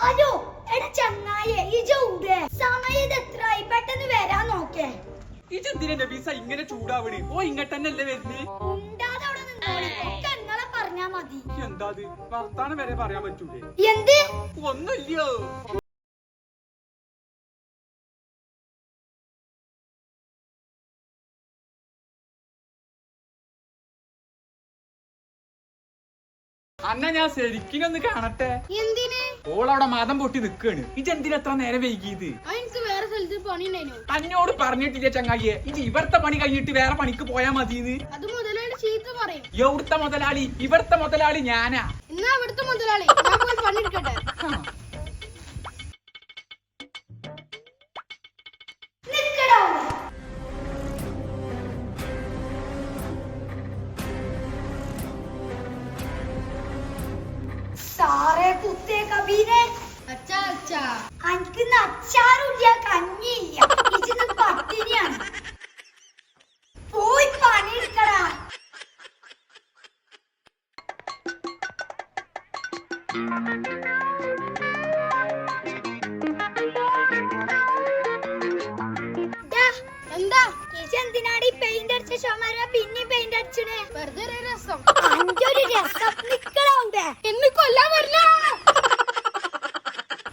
അയ്യോ എടാ ചങ്ങായെ ഇജൂടെ സമയം ഇത് എത്രയായി പെട്ടെന്ന് വരാൻ നോക്കേ. ഇജെന്തിനാ നബീസ ഇങ്ങനെ ചൂടാവണ് ഓ ഇങ്ങോട്ട് തന്നെ അല്ലേ വരുന്നേ? ഉണ്ടാതെ അവിടെ നിന്നോളി ഒക്കെ നിങ്ങളെ പറഞ്ഞാ മതി. എന്താ അത് വർത്താനം വരെ പറയാൻ പറ്റൂലേ? എന്ത്? ഒന്നുമില്ലയോ? അന്ന ഞാൻ ശരിക്കും ശരിക്കിനൊന്ന് കാണട്ടെ? എന്തിന്? ഓളവിടെ മതം പൊട്ടി നിക്കാണ്. ഇജെന്തിനാ എത്ര നേരം വൈകിയത്? എനിക്ക് വേറെ സ്ഥലത്ത് പണി തന്നോട് പറഞ്ഞിട്ടില്ല ചങ്ങായിയെ. ഇജ് ഇവിടുത്തെ പണി കഴിഞ്ഞിട്ട് വേറെ പണിക്ക് പോയാ മതിന്ന്. അത് മുതലാളി ചീത്ത പറയും. എവിടുത്തെ മുതലാളി? ഇവിടുത്തെ മുതലാളി ഞാനാ. എന്നാ ഇവിടുത്തെ മുതലാളി? ഞാൻ പോയി പണിയെടുക്കട്ടെ. കുത്തേ കബീരെ അനക്ക് അച്ചാറുമില്ല കഞ്ഞിയില്ല. ഇതിന് പട്ടിണിയാണ് പോയി പണിയെടുക്കടാ. എന്താ? ഇതെന്തിനാടി പെയിന്റ് അടിച്ച ചുമര പിന്നെ പെയിന്റ് അടിച്ചണേ വെറുതെ രസം. അഞ്ചൊരു രസം നിക്കളവിടെ എന്ന്